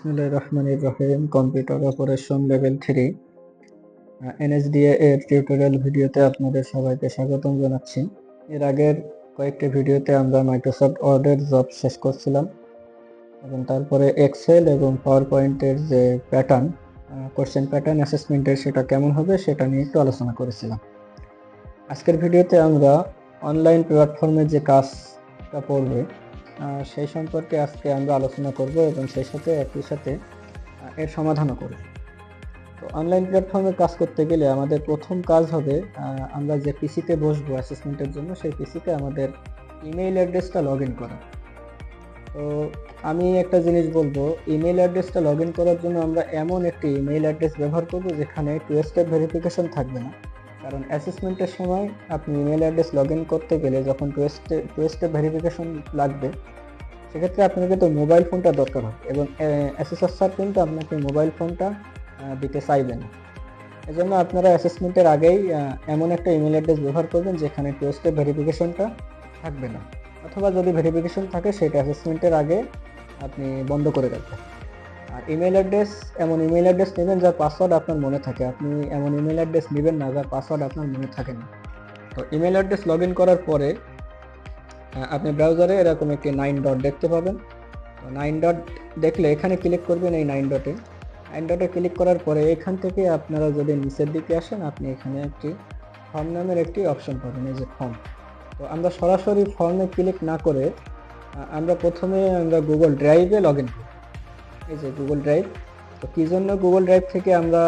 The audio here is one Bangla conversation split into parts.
বিসমিল্লাহ computer operation level three. NSDA এর ভিডিওতে আপনাদের সবাইকে স্বাগতম জানাচ্ছি। এর আগের কয়েকটি ভিডিওতে আমরা ওয়ার্ডের জব শেষ করছিলাম এবং তারপরে এক্সেল এবং পাওয়ার পয়েন্টের যে প্যাটার্ন কোশ্চেন প্যাটার্ন অ্যাসেসমেন্টের সেটা কেমন হবে সেটা নিয়ে একটু আলোচনা করেছিলাম। আজকের ভিডিওতে আমরা অনলাইন প্ল্যাটফর্মে যে কাজটা পড়বে সেই সম্পর্কে আজকে আমরা আলোচনা করব এবং সেই সাথে একই সাথে এর সমাধানও করব। তো অনলাইন প্ল্যাটফর্মে কাজ করতে গেলে আমাদের প্রথম কাজ হবে আমরা যে পিসিতে বসবো অ্যাসেসমেন্টের জন্য, সেই পিসিতে আমাদের ইমেইল অ্যাড্রেসটা লগ ইন করা। তো আমি একটা জিনিস বলব ইমেইল অ্যাড্রেসটা লগ ইন করার জন্য আমরা এমন একটি ইমেইল অ্যাড্রেস ব্যবহার করব যেখানে টু স্টেপ ভেরিফিকেশন থাকবে না। কারণ অ্যাসেসমেন্টের সময় আপনি ইমেল অ্যাড্রেস লগ ইন করতে গেলে যখন two step two step verification লাগবে, সেক্ষেত্রে আপনাকে তো মোবাইল ফোনটা দরকার হবে এবং অ্যাসেসর স্যার কিন্তু আপনাকে মোবাইল ফোনটা দিতে চাইবে না। এজন্য আপনারা অ্যাসেসমেন্টের আগেই এমন একটা ইমেল অ্যাড্রেস ব্যবহার করবেন যেখানে টু স্টেপ ভেরিফিকেশনটা থাকবে না। অথবা যদি ভেরিফিকেশন থাকে, সেটা অ্যাসেসমেন্টের আগে আপনি বন্ধ করে রাখবেন। আর ইমেল অ্যাড্রেস এমন ইমেল অ্যাড্রেস নেবেন যার পাসওয়ার্ড আপনার মনে থাকে। আপনি এমন ইমেল অ্যাড্রেস নেবেন না যার পাসওয়ার্ড আপনার মনে থাকে না। তো ইমেল অ্যাড্রেস লগ করার পরে আপনি ব্রাউজারে এরকম একটি নাইন ডট দেখতে পাবেন। নাইন ডট দেখলে এখানে ক্লিক করবেন এই নাইন ডটে নাইন ডটে ক্লিক করার পরে এখান থেকে আপনারা যদি নিচের দিকে আসেন, আপনি এখানে একটি ফর্ম নামের একটি অপশন পাবেন, এই যে ফর্ম তো আমরা সরাসরি ফর্মে ক্লিক না করে আমরা প্রথমে আমরা গুগল ড্রাইভে লগ ইন করি। এই যে গুগল ড্রাইভ তো কী জন্য গুগল ড্রাইভ থেকে আমরা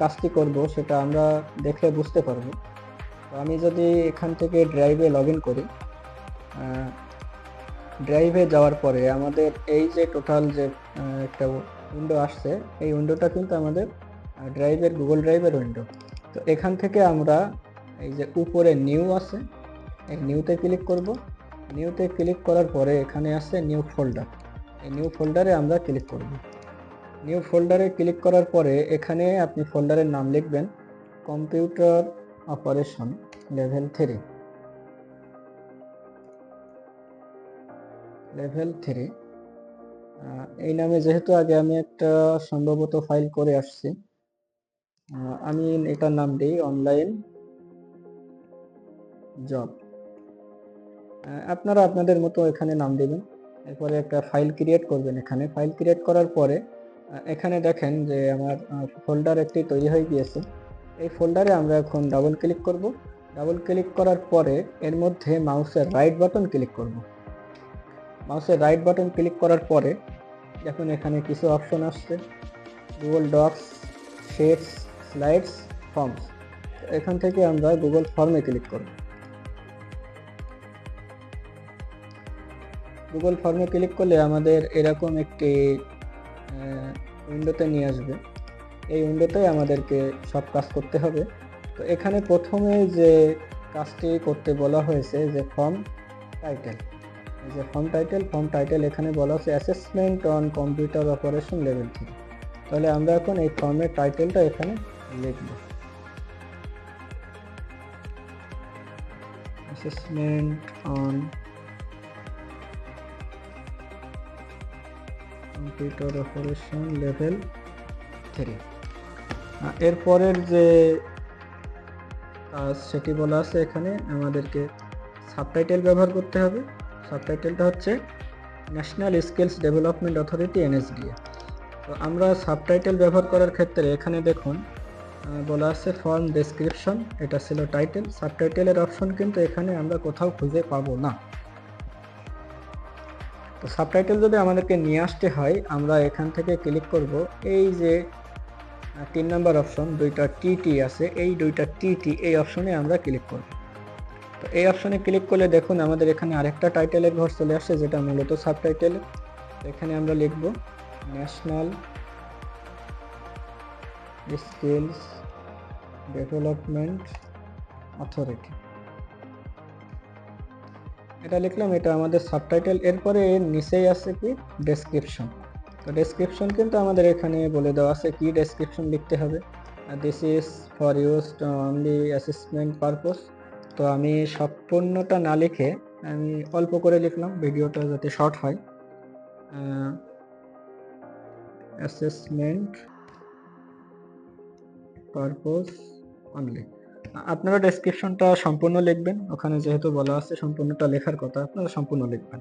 কাজটি করব সেটা আমরা দেখলে বুঝতে পারব। তো আমি যদি এখান থেকে ড্রাইভে লগ ইন করি ড্রাইভে যাওয়ার পরে আমাদের এই যে টোটাল যে একটা উইন্ডো আসছে, এই উইন্ডোটা কিন্তু আমাদের ড্রাইভের গুগল ড্রাইভের উইন্ডো তো এখান থেকে আমরা এই যে উপরে নিউ আছে, এই নিউতে ক্লিক করব। নিউতে ক্লিক করার পরে এখানে আছে নিউ ফোল্ডার এই নিউ ফোল্ডারে আমরা ক্লিক করব। নিউ ফোল্ডারে ক্লিক করার পরে এখানে আপনি ফোল্ডারের নাম লিখবেন computer operation level three level three এই নামে যেহেতু আগে আমি একটা সম্ভবত ফাইল করে আসছি আমি এটার নাম দিই অনলাইন জব আপনারা আপনাদের মতো এখানে নাম দেবেন। এরপরে একটা ফাইল ক্রিয়েট করবেন এখানে। ফাইল ক্রিয়েট করার পরে এখানে দেখেন যে আমার ফোল্ডার একটি তৈরি হয়ে গিয়েছে। এই ফোল্ডারে আমরা এখন ডাবল ক্লিক করব। ডাবল ক্লিক করার পরে এর মধ্যে মাউসের রাইট বাটন ক্লিক করব। মাউসের রাইট বাটন ক্লিক করার পরে দেখুন এখানে কিছু অপশন আসছে। Google Docs sheets slides forms এখান থেকে আমরা গুগল ফর্মে ক্লিক করব। গুগল ফর্মে ক্লিক করলে আমাদের এরকম একটি উইন্ডোতে নিয়ে আসবে। এই উইন্ডোতে আমাদেরকে সব কাজ করতে হবে। তো এখানে প্রথমে যে কাজটি করতে বলা হয়েছে, যে ফর্ম টাইটেল যে ফর্ম টাইটেল ফর্ম টাইটেল এখানে বলা হচ্ছে assessment on computer operation level three তাহলে আমরা এখন এই ফর্মের টাইটেলটা এখানে লিখব। Assessment on computer operation level three. এরপরের যে কাজ, সেটি বলা আছে এখানে আমাদেরকে সাবটাইটেল ব্যবহার করতে হবে। সাবটাইটেলটা হচ্ছে National Skills Development Authority, NSDA. তো আমরা সাবটাইটেল ব্যবহার করার ক্ষেত্রে এখানে দেখুন বলা আছে ফর্ম ডেসক্রিপশন, এটা ছিল টাইটেল। সাবটাইটেলের অপশন কিন্তু এখানে আমরা কোথাও খুঁজে পাবো না। তো সাবটাইটেল যদি আমাদেরকে নিয়ে আসতে হয়, আমরা এখান থেকে ক্লিক করব। এই যে তিন নাম্বার অপশন, দুইটা টিটি আছে, এই দুইটা টিটি এই অপশনে আমরা ক্লিক করব। তো এই অপশনে ক্লিক করলে দেখুন আমাদের এখানে আরেকটা টাইটেলের ঘর চলে আসছে, যেটা মূলত সাবটাইটেল। এখানে আমরা লিখব, ন্যাশনাল স্কিলস ডেভেলপমেন্ট অথরিটি। এটা লিখলাম, এটা আমাদের সাবটাইটেল এরপরে এর নিচেই আছে কি? ডেসক্রিপশন তো ডেসক্রিপশন কিন্তু আমাদের এখানে বলে দেওয়া আছে কি ডেসক্রিপশন লিখতে হবে। This is for use only assessment purpose তো আমি সম্পূর্ণটা না লিখে আমি অল্প করে লিখলাম, ভিডিওটা যাতে শর্ট হয়। অ্যাসেসমেন্ট পারপোজ অনলি আপনারা ডেসক্রিপশনটা সম্পূর্ণ লিখবেন। ওখানে যেহেতু বলা আছে সম্পূর্ণটা লেখার কথা, আপনারা সম্পূর্ণ লিখবেন।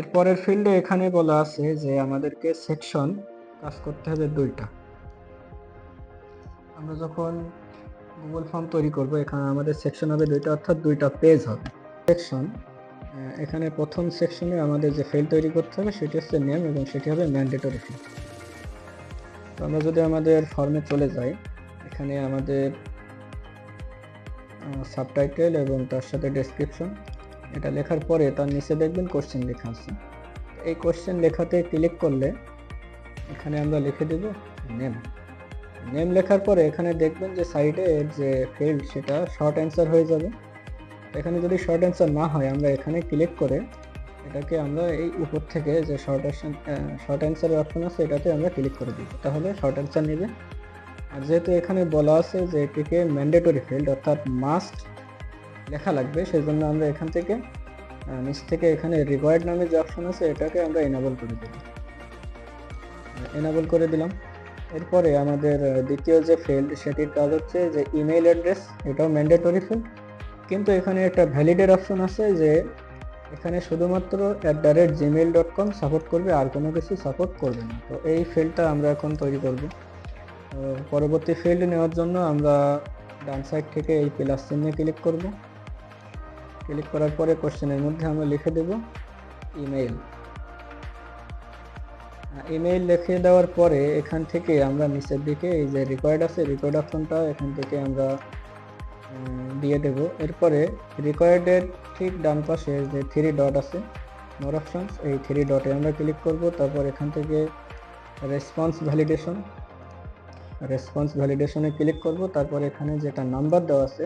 এরপরের ফিল্ডে এখানে বলা আছে যে আমাদেরকে সেকশন কাজ করতে হবে দুইটা। আমরা যখন গুগল ফর্ম তৈরি করব, এখানে আমাদের সেকশন হবে দুইটা, অর্থাৎ দুইটা পেজ হবে। সেকশন এখানে প্রথম সেকশনে আমাদের যে ফিল্ড তৈরি করতে হবে, সেটি হচ্ছে নেম এবং সেটি হবে ম্যান্ডেটরি ফিল্ড তো আমরা যদি আমাদের ফর্মে চলে যাই, এখানে আমাদের সাবটাইটেল এবং তার সাথে ডেসক্রিপশন এটা লেখার পরে তার নিচে দেখবেন কোশ্চেন লেখা আছে। এই কোশ্চেন লেখাতে ক্লিক করলে এখানে আমরা লিখে দেব নেম নেম লেখার পরে এখানে দেখবেন যে সাইডে যে ফিল্ড সেটা শর্ট অ্যান্সার হয়ে যাবে। এখানে যদি শর্ট অ্যান্সার না হয়, আমরা এখানে ক্লিক করে এটাকে আমরা এই উপর থেকে যে শর্ট অপশন শর্ট অ্যান্সারের অপশন আছে, এটাতে আমরা ক্লিক করে দিই তাহলে শর্ট অ্যান্সার নেবে। আর যেহেতু এখানে বলা আছে যে এটিকে ম্যান্ডেটরি ফিল্ড অর্থাৎ মাস্ট লেখা লাগবে সেই জন্য আমরা এখান থেকে নিচ থেকে এখানে রিকোয়ার্ড নামে যে অপশন আছে, এটাকে আমরা এনাবল করে দেব এনাবল করে দিলাম। এরপরে আমাদের দ্বিতীয় যে ফিল্ড সেটির কাজ হচ্ছে যে ইমেইল অ্যাড্রেস এটাও ম্যান্ডেটরি ফিল্ড কিন্তু এখানে একটা ভ্যালিডের অপশন আছে যে এখানে শুধুমাত্র at the rate Gmail dot com support করবে, আর কোনো কিছু সাপোর্ট করবে না। তো এই ফিল্ডটা আমরা এখন তৈরি করব। পরবর্তী ফিল্ড নেওয়ার জন্য আমরা ডান সাইড থেকে এই প্লাস চিহ্নে ক্লিক করব। ক্লিক করার পরে কোশ্চেনের মধ্যে আমরা লিখে দেব ইমেইল ইমেইল লিখে দেওয়ার পরে এখান থেকে আমরা নিচের দিকে এই যে রেকর্ড আছে রেকর্ড অপশনটা এখান থেকে আমরা দিয়ে দেব। এরপরে রিকোয়ার্ডের ঠিক ডান পাশে যে থ্রি ডট আছে মোর অপশনস এই থ্রি ডটে আমরা ক্লিক করব। তারপর এখান থেকে রেসপন্স ভ্যালিডেশন রেসপন্স ভ্যালিডেশনে ক্লিক করব। তারপর এখানে যেটা নাম্বার দেওয়া আছে,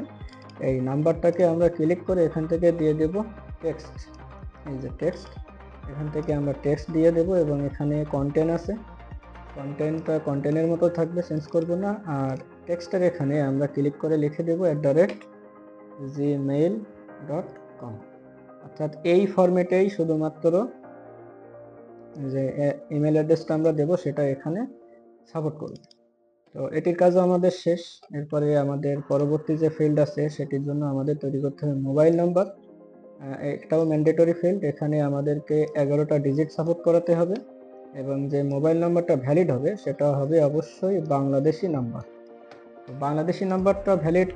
এই নাম্বারটাকে আমরা ক্লিক করে এখান থেকে দিয়ে দেব টেক্সট এই যে টেক্সট এখান থেকে আমরা টেক্সট দিয়ে দেব এবং এখানে কন্টেন্ট আছে। কন্টেন্টটা কন্টেন্টের মতো থাকবে চেঞ্জ করব না। আর টেক্সটের এখানে আমরা ক্লিক করে লিখে দেব at the rate Gmail dot com অর্থাৎ এই ফরম্যাটেই শুধুমাত্র যে ইমেল অ্যাড্রেসটা আমরা দেব, সেটা এখানে সাপোর্ট করবে। তো এটির কাজও আমাদের শেষ। এরপরে আমাদের পরবর্তী যে ফিল্ড আছে, সেটির জন্য আমাদের তৈরি করতে হবে মোবাইল নাম্বার এটাও ম্যান্ডেটরি ফিল্ড এখানে আমাদেরকে এগারোটা ডিজিট সাপোর্ট করাতে হবে এবং যে মোবাইল নাম্বারটা ভ্যালিড হবে, সেটা হবে অবশ্যই বাংলাদেশি নাম্বার বাংলাদেশি নাম্বারটা ভ্যালিড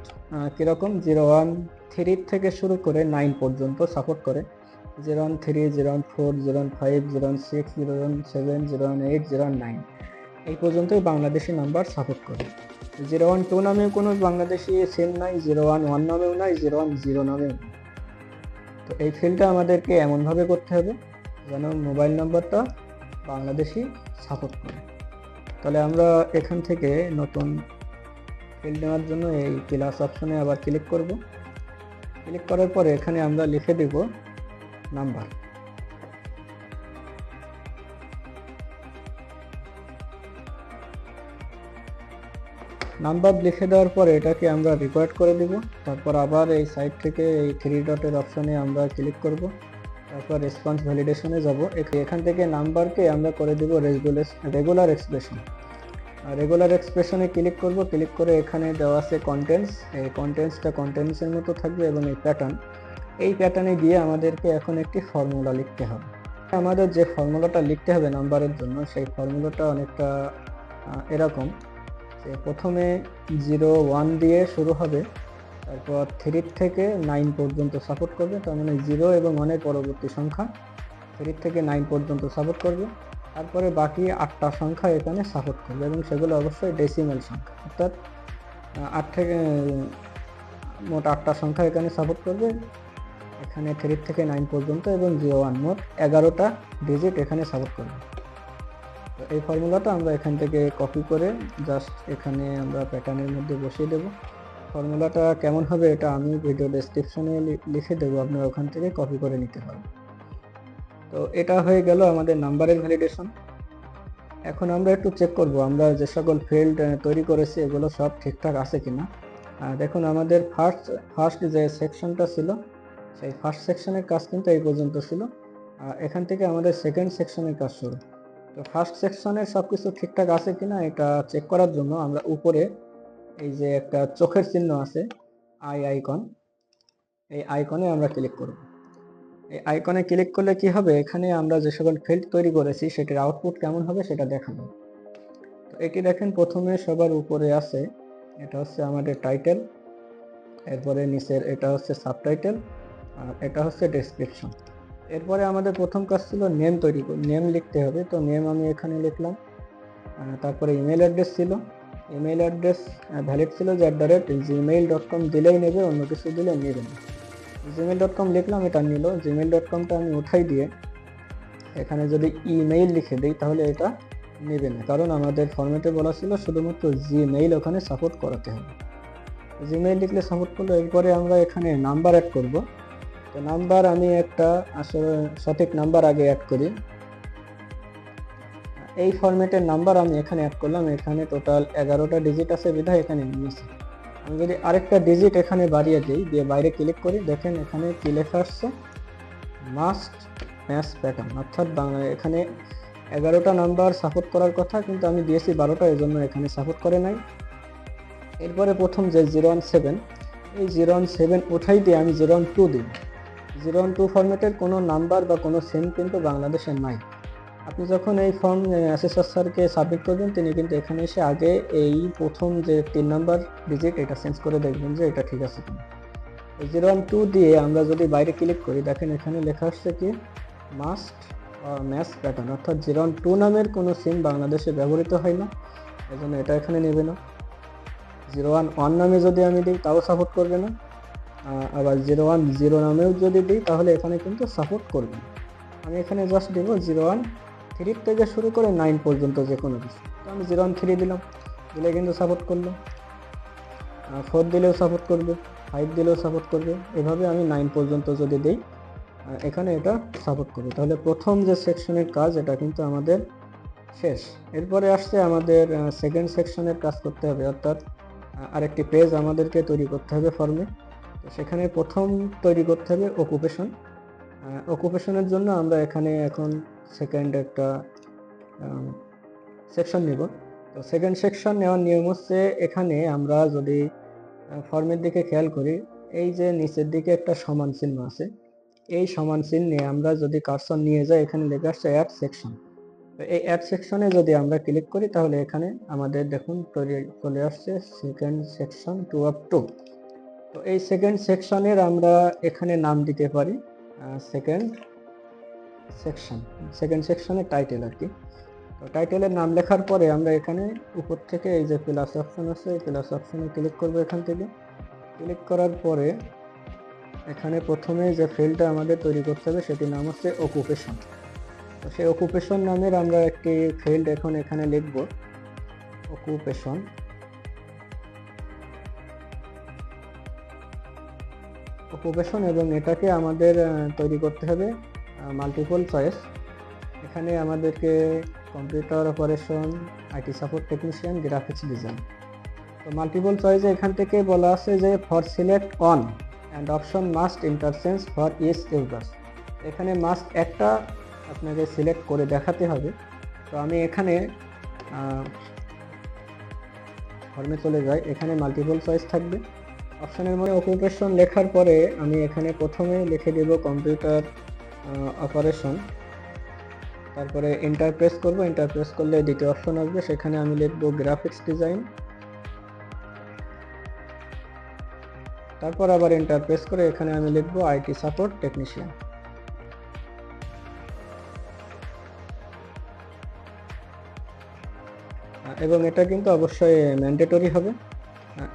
কীরকম? জিরো ওয়ান থ্রি থেকে শুরু করে নাইন পর্যন্ত সাপোর্ট করে। Zero one three zero one four zero one five zero one six zero one seven zero one eight zero one nine এই পর্যন্তই বাংলাদেশি নাম্বার সাপোর্ট করে। জিরো ওয়ান টু নামেও কোনো বাংলাদেশি সিম নাই, জিরো ওয়ান ওয়ান নামেও নাই, জিরো ওয়ান জিরো নামেও তো এই ফিলটা আমাদেরকে এমনভাবে করতে হবে যেন মোবাইল নাম্বারটা বাংলাদেশি সাপোর্ট করে। তাহলে আমরা এখান থেকে নতুন ফিল্ড নেওয়ার জন্য এই ক্লাস অপশনে আবার ক্লিক করব। ক্লিক করার পরে এখানে আমরা লিখে দেব নাম্বার। নাম্বার লিখে দেওয়ার পরে এটাকে আমরা রেকর্ড করে দিব। তারপর আবার এই সাইড থেকে এই থ্রি ডটের অপশনে আমরা ক্লিক করব। তারপর রেসপন্স ভ্যালিডেশনে যাব। এখান থেকে নাম্বারকে আমরা করে দেব রেগুলার এক্সপ্রেশন রেগুলার এক্সপ্রেশনে ক্লিক করব। ক্লিক করে এখানে দেওয়া আছে কন্টেন্টস এই কন্টেন্টসটা কন্টেন্টসের মতো থাকবে এবং এই প্যাটার্ন এই প্যাটার্নে গিয়ে আমাদেরকে এখন একটি ফর্মুলা লিখতে হবে। আমাদের যে ফর্মুলাটা লিখতে হবে নাম্বারের জন্য, সেই ফর্মুলাটা অনেকটা এরকম। প্রথমে জিরো ওয়ান দিয়ে শুরু হবে, তারপর থ্রি থেকে নাইন পর্যন্ত সাপোর্ট করবে, তার মানে জিরো এবং ওয়ানের পরবর্তী সংখ্যা থ্রি থেকে নাইন পর্যন্ত সাপোর্ট করবে, তারপরে বাকি আটটা সংখ্যা এখানে সাপোর্ট করবে এবং সেগুলো অবশ্যই ডেসিমেল সংখ্যা, অর্থাৎ আট থেকে, মোট আটটা সংখ্যা এখানে সাপোর্ট করবে, এখানে থ্রি থেকে নাইন পর্যন্ত এবং জিরো ওয়ান মোট এগারোটা ডিজিট এখানে সাপোর্ট করবে। এই ফর্মুলাটা আমরা এখান থেকে কপি করে জাস্ট এখানে আমরা প্যাটার্নের মধ্যে বসিয়ে দেব। ফর্মুলাটা কেমন হবে এটা আমি ভিডিও ডেসক্রিপশনে লিখে দেবো, আপনারা ওখান থেকে কপি করে নিতে পারবেন। তো এটা হয়ে গেল আমাদের নাম্বারের ভ্যালিডেশন এখন আমরা একটু চেক করব, আমরা যে সকল ফিল্ড তৈরি করেছি, এগুলো সব ঠিকঠাক আছে কিনা? দেখুন, আমাদের ফার্স্ট ফার্স্ট যে সেকশনটা ছিল, সেই ফার্স্ট সেকশনের কাজ কিন্তু এই পর্যন্ত ছিল। এখান থেকে আমাদের সেকেন্ড সেকশনের কাজ শুরু। তো ফার্স্ট সেকশনের সব কিছু ঠিকঠাক আছে কিনা এটা চেক করার জন্য আমরা উপরে এই যে একটা চোখের চিহ্ন আছে আই আইকন এই আইকনে আমরা ক্লিক করব। এই আইকনে ক্লিক করলে কি হবে? এখানে আমরা যে সকল ফিল্ড তৈরি করেছি, সেটির আউটপুট কেমন হবে সেটা দেখানো তো এটি দেখেন প্রথমে সবার উপরে আছে, এটা হচ্ছে আমাদের টাইটেল এরপরে নিচের এটা হচ্ছে সাবটাইটেল আর এটা হচ্ছে ডেসক্রিপশন এরপরে আমাদের প্রথম কাজ ছিল নেম তৈরি নেম লিখতে হবে। তো নেম আমি এখানে লিখলাম। তারপরে ইমেল অ্যাড্রেস ছিল। ইমেল অ্যাড্রেস ভ্যালিড ছিল যে at the rate Gmail dot com দিলেই নেবে, অন্য কিছু দিলে নেবে। না জিমেইল ডট কম লিখলাম, এটা নিল। জিমেইল ডট কমটা আমি উঠাই দিয়ে এখানে যদি ইমেইল লিখে দিই, তাহলে এটা নেবে না। কারণ আমাদের ফরম্যাটে বলা ছিল শুধুমাত্র জিমেইল ওখানে সাপোর্ট করাতে হবে। জিমেইল লিখলে সাপোর্ট করল, এরপরে আমরা এখানে নাম্বার অ্যাড করব। নাম্বার আমি একটা আসলে সঠিক নাম্বার আগে অ্যাড করি। এই ফরম্যাটের নাম্বার আমি এখানে অ্যাড করলাম, এখানে টোটাল এগারোটা ডিজিট আছে বিধায় এখানে নিয়েছি। আমি যদি আরেকটা ডিজিট এখানে বাড়িয়ে দিই, দিয়ে বাইরে ক্লিক করি, দেখেন এখানে কি লেখা আসছে? মাস্ট ম্যাচ প্যাটার্ন অর্থাৎ বাংলা এখানে এগারোটা নাম্বার সাপোর্ট করার কথা, কিন্তু আমি দিয়েছি বারোটা এই জন্য এখানে সাপোর্ট করে নাই। এরপরে প্রথম যে জিরো ওয়ান সেভেন এই জিরো ওয়ান সেভেন উঠাই দিয়ে আমি জিরো ওয়ান টু দিই। জিরো ওয়ান টু ফরম্যাটের কোনো নাম্বার বা কোনো সেম কিন্তু বাংলাদেশে নাই। আপনি যখন এই ফর্ম অ্যাসেসর স্যারকে সাবমিট করবেন, তিনি কিন্তু এখানে এসে আগে এই প্রথম যে তিন নাম্বার ডিজিট এটা চেঞ্জ করে দেখবেন যে এটা ঠিক আছে কিনা। জিরো ওয়ান টু দিয়ে আমরা যদি বাইরে ক্লিক করি, দেখেন এখানে লেখা আসছে কি মাস্ট ম্যাচ প্যাটার্ন অর্থাৎ জিরো ওয়ান টু নামের কোনো সিম বাংলাদেশে ব্যবহৃত হয় না এই জন্য এটা এখানে নেবে না। জিরো ওয়ান ওয়ান নামে যদি আমি দিই, তাও সাপোর্ট করবে না। আবার জিরো ওয়ান জিরো নামেও যদি দিই, তাহলে এখানে কিন্তু সাপোর্ট করবে। আমি এখানে জাস্ট দেবো জিরো ওয়ান থ্রি থেকে শুরু করে নাইন পর্যন্ত যে কোনো কিছু। তো আমি জিরো ওয়ান থ্রি দিলাম, দিলে কিন্তু সাপোর্ট করল। ফোর দিলেও সাপোর্ট করবে ফাইভ দিলেও সাপোর্ট করবে। এভাবে আমি নাইন পর্যন্ত যদি দিই এখানে এটা সাপোর্ট করবে। তাহলে প্রথম যে সেকশনের কাজ, এটা কিন্তু আমাদের শেষ। এরপরে আসছে আমাদের সেকেন্ড সেকশনের কাজ করতে হবে। অর্থাৎ আরেকটি পেজ আমাদেরকে তৈরি করতে হবে ফর্মে সেখানে প্রথম তৈরি করতে হবে অকুপেশন অকুপেশনের জন্য আমরা এখানে এখন সেকেন্ড একটা সেকশন নিব। তো সেকেন্ড সেকশন নেওয়ার নিয়ম হচ্ছে এখানে আমরা যদি ফর্মের দিকে খেয়াল করি, এই যে নিচের দিকে একটা সমান চিহ্ন আছে, এই সমান চিহ্নে আমরা যদি কার্সন নিয়ে যাই, এখানে লেখা আসছে অ্যাড সেকশন তো এই অ্যাড সেকশনে যদি আমরা ক্লিক করি, তাহলে এখানে আমাদের দেখুন তৈরি চলে আসছে second section two of two তো এই সেকেন্ড সেকশনের আমরা এখানে নাম দিতে পারি সেকেন্ড সেকশন সেকেন্ড সেকশনের টাইটেল আর কি। তো টাইটেলের নাম লেখার পরে আমরা এখানে উপর থেকে এই যে প্লাস অপশন আছে, এই প্লাস অপশনে ক্লিক করব এখান থেকে। ক্লিক করার পরে এখানে প্রথমে যে ফিল্ডটা আমাদের তৈরি করতে হবে সেটির নাম হচ্ছে অকুপেশন তো সেই অকুপেশন নামের আমরা একটি ফিল্ড এখন এখানে লিখব অকুপেশন অকুপেশন এবং এটাকে আমাদের তৈরি করতে হবে মাল্টিপল চয়েস এখানে আমাদেরকে computer operation IT support technician graphics design তো মাল্টিপল চয়েসে এখান থেকে বলা আছে যে for select on and option must interchange for is users এখানে মাস্ট একটা আপনাকে সিলেক্ট করে দেখাতে হবে। তো আমি এখানে ফর্মে চলে যাই। এখানে মাল্টিপল চয়েস থাকবে। অপশনের মধ্যে অকুপেশন লেখার পরে আমি এখানে প্রথমে লিখে দেব কম্পিউটার অপারেশন। তারপরে ইন্টারপ্রেস করব ইন্টারপ্রেস করলে দ্বিতীয় অপশন আসবে। সেখানে আমি লিখব গ্রাফিক্স ডিজাইন তারপর আবার ইন্টারপ্রেস করে এখানে আমি লিখব আইটি সাপোর্ট টেকনিশিয়ান এবং এটা কিন্তু অবশ্যই ম্যান্ডেটরি হবে।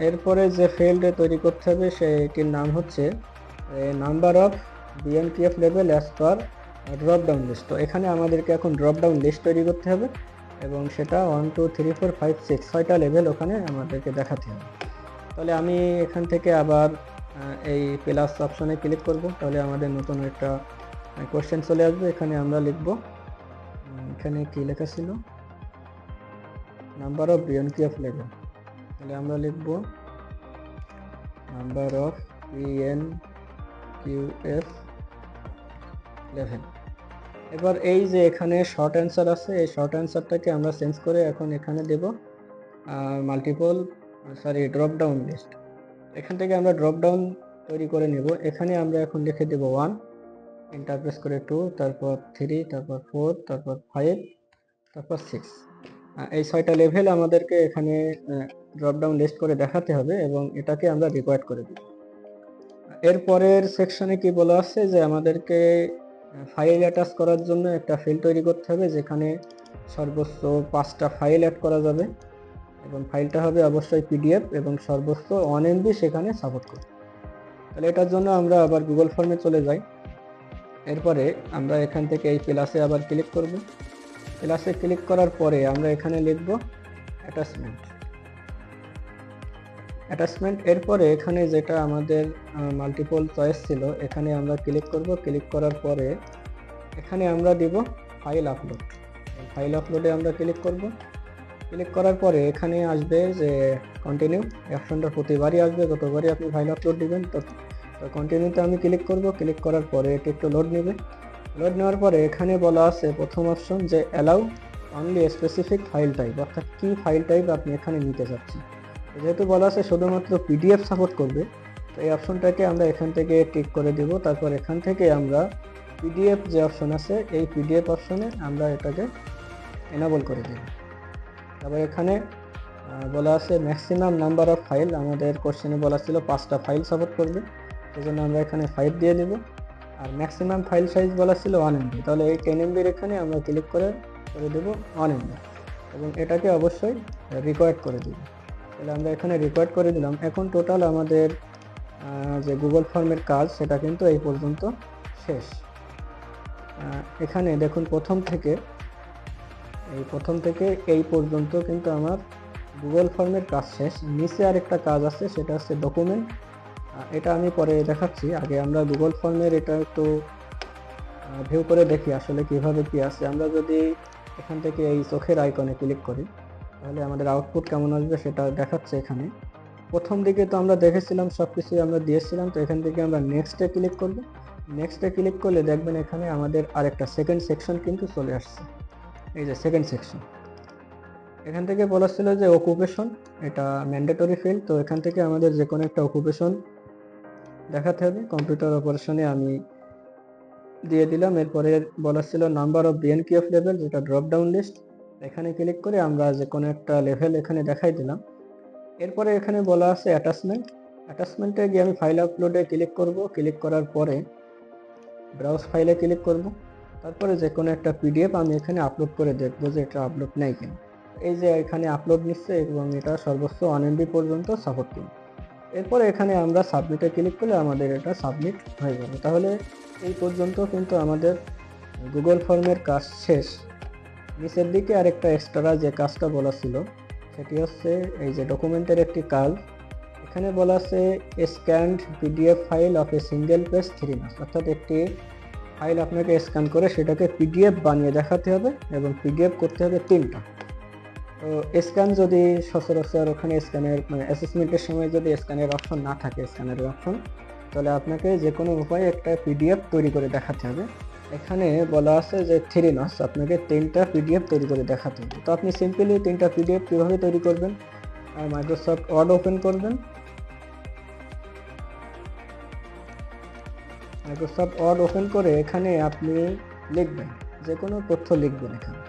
এরপরে যে ফিল্ড তৈরি করতে হবে সেটির নাম হচ্ছে number of BNPF level as per drop down list তো এখানে আমাদেরকে এখন ড্রপ ডাউন লিস্ট তৈরি করতে হবে এবং সেটা one two three four five six ছয়টা লেভেল ওখানে আমাদেরকে দেখাতে হবে। তাহলে আমি এখান থেকে আবার এই প্লাস অপশনে ক্লিক করব। তাহলে আমাদের নতুন একটা কোশ্চেন চলে আসবে। এখানে আমরা লিখব এখানে কী লেখা ছিল? নাম্বার অফ বিএনপিএফ লেভেল তাহলে আমরা লিখব number of P N Q F level এবার এই যে এখানে শর্ট অ্যান্সার আছে, এই শর্ট অ্যান্সারটাকে আমরা চেঞ্জ করে এখন এখানে দেব multiple sorry drop down list এখান থেকে আমরা ড্রপ ডাউন তৈরি করে নেব। এখানে আমরা এখন লিখে দেব ওয়ান ইন্টারপ্রেস করে টু তারপর থ্রি তারপর ফোর তারপর ফাইভ তারপর সিক্স এই ছয়টা লেভেল আমাদেরকে এখানে ড্রপ ডাউন লিস্ট করে দেখাতে হবে এবং এটাকে আমরা রিকোয়ার্ড করে দিই। এরপরের সেকশনে কি বলা আছে যে আমাদেরকে ফাইল অ্যাটাচ করার জন্য একটা ফিল্ড তৈরি করতে হবে যেখানে সর্বোচ্চ পাঁচটা ফাইল অ্যাড করা যাবে এবং ফাইলটা হবে অবশ্যই পিডিএফ এবং সর্বোচ্চ ওয়ান এমবি সেখানে সাপোর্ট করবে তাহলে এটার জন্য আমরা আবার গুগল ফর্মে চলে যাই। এরপরে আমরা এখান থেকে এই প্লাসে আবার ক্লিক করব। প্লাসে ক্লিক করার পরে আমরা এখানে লিখব অ্যাটাচমেন্ট অ্যাটাচমেন্ট এরপরে এখানে যেটা আমাদের মাল্টিপল চয়েস ছিল, এখানে আমরা ক্লিক করব ক্লিক করার পরে এখানে আমরা দিব ফাইল আপলোড ফাইল আপলোডে আমরা ক্লিক করব। ক্লিক করার পরে এখানে আসবে যে কন্টিনিউ অপশনটা প্রতিবারই আসবে, যতবারই আপনি ফাইল আপলোড দিবেন তো কন্টিনিউতে আমি ক্লিক করব। ক্লিক করার পরে এটি একটু লোড নেবে। লোড নেওয়ার পরে এখানে বলা আছে প্রথম অপশন যে allow only specific file type অর্থাৎ কী ফাইল টাইপ আপনি এখানে নিতে চাচ্ছেন। যেহেতু বলা আছে শুধুমাত্র পিডিএফ সাপোর্ট করবে, তো এই অপশনটাকে আমরা এখান থেকে টিক করে দিব। তারপর এখান থেকে আমরা পিডিএফ যে অপশন আছে, এই পিডিএফ অপশনে আমরা এটাকে এনাবল করে দেব। তারপর এখানে বলা আছে ম্যাক্সিমাম নাম্বার অফ ফাইল আমাদের কোশ্চেনে বলা ছিল পাঁচটা ফাইল সাপোর্ট করবে। সেই জন্য আমরা এখানে ফাইভ দিয়ে দেব। আর ম্যাক্সিমাম ফাইল সাইজ বলা ছিল ওয়ান এমবি তাহলে এই টেন এমবির এখানে আমরা ক্লিক করে করে দেবো ওয়ান এমবি এবং এটাকে অবশ্যই রিকোয়ার্ড করে দেবো। তাহলে আমরা এখানে রেকর্ড করে দিলাম। এখন টোটাল আমাদের যে গুগল ফর্মের কাজ, সেটা কিন্তু এই পর্যন্ত শেষ। এখানে দেখুন প্রথম থেকে, এই প্রথম থেকে এই পর্যন্ত কিন্তু আমার গুগল ফর্মের কাজ শেষ। নিচে আরেকটা কাজ আছে, সেটা হচ্ছে ডকুমেন্ট এটা আমি পরে দেখাচ্ছি। আগে আমরা গুগল ফর্মের এটা একটু ভিউ করে দেখি আসলে কীভাবে কি আছে। আমরা যদি এখান থেকে এই চোখের আইকনে ক্লিক করি তাহলে আমাদের আউটপুট কেমন আসবে সেটা দেখাচ্ছে এখানে। প্রথম দিকে তো আমরা দেখেছিলাম, সব কিছুই আমরা দিয়েছিলাম, তো এখান থেকে আমরা নেক্সটে ক্লিক করব। নেক্সটে ক্লিক করলে দেখবেন এখানে আমাদের আরেকটা সেকেন্ড সেকশন কিন্তু চলে আসছে। এই যে সেকেন্ড সেকশন এখান থেকে বলা ছিল যে অকুপেশন এটা ম্যান্ডেটরি ফিল্ড তো এখান থেকে আমাদের যে কোনো একটা অকুপেশন দেখাতে হবে। কম্পিউটার অপারেশনে আমি দিয়ে দিলাম। এরপরে বলা ছিল number of BNP of level যেটা ড্রপ ডাউন লিস্ট এখানে ক্লিক করে আমরা যে কোনো একটা লেভেল এখানে দেখাই দিলাম। এরপরে এখানে বলা আছে অ্যাটাচমেন্ট অ্যাটাচমেন্টে গিয়ে আমি ফাইল আপলোডে ক্লিক করব। ক্লিক করার পরে ব্রাউজ ফাইলে ক্লিক করব। তারপরে যে কোনো একটা পিডিএফ আমি এখানে আপলোড করে দেখব যে এটা আপলোড নেই কিনা। এই যে এখানে আপলোড নিচ্ছে এবং এটা সর্বোচ্চ ওয়ান এমবি পর্যন্ত সাপোর্ট কিনা এরপরে এখানে আমরা সাবমিটে ক্লিক করলে আমাদের এটা সাবমিট হয়ে যাবে। তাহলে এই পর্যন্ত কিন্তু আমাদের গুগল ফর্মের কাজ শেষ। নিচের দিকে আরেকটা এক্সট্রা যে কাজটা বলা ছিল, সেটি হচ্ছে এই যে ডকুমেন্টের একটি কাজ। এখানে বলা আছে scanned PDF file of a single page three max অর্থাৎ একটি ফাইল আপনাকে স্ক্যান করে সেটাকে পিডিএফ বানিয়ে দেখাতে হবে এবং পিডিএফ করতে হবে তিনটা। তো স্ক্যান যদি সচরাচর ওখানে স্ক্যানের মানে অ্যাসেসমেন্টের সময় যদি স্ক্যানের অপশন না থাকে স্ক্যানের অপশন তাহলে আপনাকে যে কোনো উপায়ে একটা পিডিএফ তৈরি করে দেখাতে হবে। এখানে বলা আছে যে থ্রি মাস আপনাকে তিনটা পিডিএফ তৈরি করে দেখাতে হবে। তো আপনি সিম্পলি তিনটা পিডিএফ কীভাবে তৈরি করবেন? মাইক্রোসফট ওয়ার্ড ওপেন করবেন। মাইক্রোসফট ওয়ার্ড ওপেন করে এখানে আপনি লিখবেন যে কোনো তথ্য লিখবেন এখানে।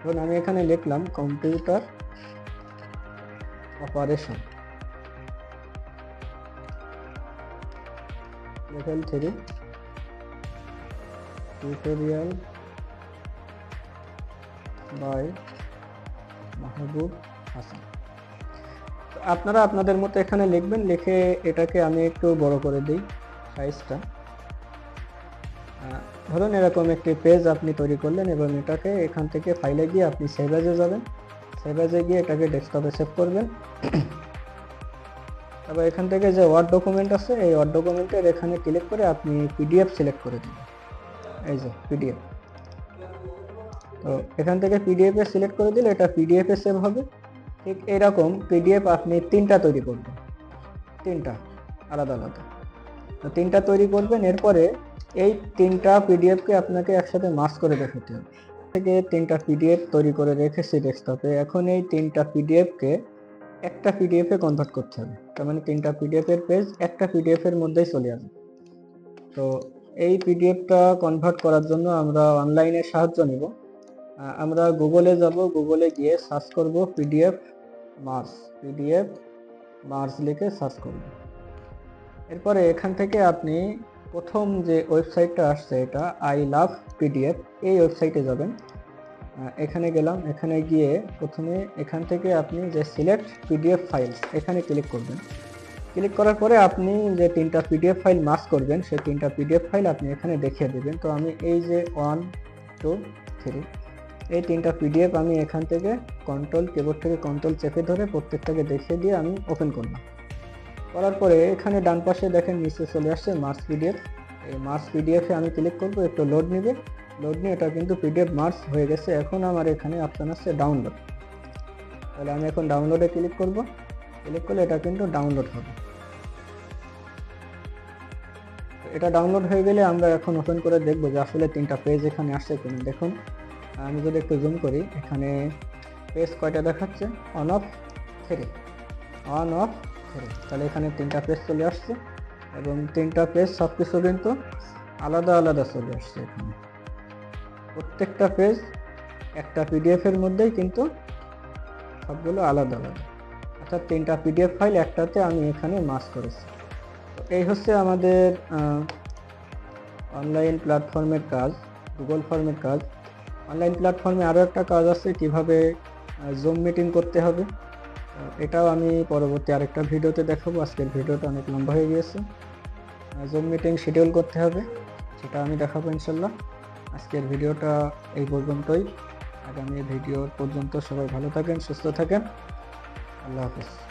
ধরুন আমি এখানে লিখলাম computer operation level three tutorial by Mahbub Hasan. আপনারা আপনাদের মতো এখানে লিখবেন, লিখে এটাকে আমি একটু বড় করে দিই সাইজটা ধরুন এরকম একটি পেজ আপনি তৈরি করলেন এবং এটাকে এখান থেকে ফাইলে গিয়ে আপনি সেভাজে যাবেন। সেভাজে গিয়ে এটাকে ডেস্কটপে সেভ করবেন। তারপর এখান থেকে যে ওয়ার্ড ডকুমেন্ট আছে, এই ওয়ার্ড ডকুমেন্টের এখানে ক্লিক করে আপনি পিডিএফ সিলেক্ট করে দিন এই যে পিডিএফ তো এখান থেকে পিডিএফ সিলেক্ট করে দিলে এটা পিডিএফ সেভ হবে। ঠিক এরকম পিডিএফ আপনি তিনটা তৈরি করবেন। তিনটা, আলাদা আলাদা। তো তিনটা তৈরি করবেন, এরপরে এই তিনটা পিডিএফকে আপনাকে একসাথে মাস করে দেখাতে হবে। থেকে তিনটা পিডিএফ তৈরি করে রেখেছি ডেস্কটপে এখন এই তিনটা পিডিএফকে একটা পিডিএফ কনভার্ট করতে হবে। তার মানে তিনটা পিডিএফ এর পেজ একটা পিডিএফ এর মধ্যেই চলে আসবে। তো এই পিডিএফটা কনভার্ট করার জন্য আমরা অনলাইনে সাহায্য নিব। আমরা গুগলে যাব গুগলে গিয়ে সার্চ করব পিডিএফ মার্স পিডিএফ মার্স লিখে সার্চ করব। এরপরে এখান থেকে আপনি প্রথম যে ওয়েবসাইটটা আসছে এটা আই লাভ পিডিএফ এই ওয়েবসাইটে যাবেন। এখানে গেলাম, এখানে গিয়ে প্রথমে এখান থেকে আপনি যে সিলেক্ট পিডিএফ ফাইলস এখানে ক্লিক করবেন। ক্লিক করার পরে আপনি যে তিনটা পিডিএফ ফাইল মাস করবেন, সেই তিনটা পিডিএফ ফাইল আপনি এখানে দেখিয়ে দেবেন। তো আমি এই যে ওয়ান টু থ্রি এই তিনটা পিডিএফ আমি এখান থেকে কন্ট্রোল কিবোর্ড থেকে কন্ট্রোল চেপে ধরে প্রত্যেকটাকে দেখিয়ে দিয়ে আমি ওপেন করলাম। করার পরে এখানে ডান পাশে দেখেন নিচে চলে আসছে মার্স পিডিএফ এই মার্স পিডিএফে আমি ক্লিক করব, একটু লোড নেবে। লোড নিয়ে এটা কিন্তু পিডিএফ মার্স হয়ে গেছে। এখন আমার এখানে অপশন আসছে ডাউনলোড তাহলে আমি এখন ডাউনলোডে ক্লিক করব। ক্লিক করলে এটা কিন্তু ডাউনলোড হবে। এটা ডাউনলোড হয়ে গেলে আমরা এখন ওপেন করে দেখব যে আসলে তিনটা পেজ এখানে আসছে কিনা। দেখুন, আমি যদি একটু জুম করি, এখানে পেজ কয়টা দেখাচ্ছে? One of three one of three তাহলে এখানে তিনটা পেজ চলে আসছে এবং তিনটা পেজ সব কিছু কিন্তু আলাদা আলাদা চলে আসছে এখানে। প্রত্যেকটা পেজ একটা পিডিএফের মধ্যেই কিন্তু সবগুলো আলাদা আলাদা। অর্থাৎ তিনটা পিডিএফ ফাইল একটাতে আমি এখানে মাস করেছি। এই হচ্ছে আমাদের অনলাইন প্ল্যাটফর্মের কাজ গুগল ফর্মের কাজ। অনলাইন প্ল্যাটফর্মে আরও একটা কাজ আছে, কীভাবে জুম মিটিং করতে হবে। এটাও আমি পরবর্তী আরেকটা ভিডিওতে দেখাবো। আজকের ভিডিওটা অনেক লম্বা হয়ে গিয়েছে। জুম মিটিং শিডিউল করতে হবে, সেটা আমি দেখাবো ইনশাল্লাহ। আজকের ভিডিওটা এই পর্যন্তই। আগামী ভিডিও পর্যন্ত সবাই ভালো থাকেন, সুস্থ থাকেন। আল্লাহ হাফিজ।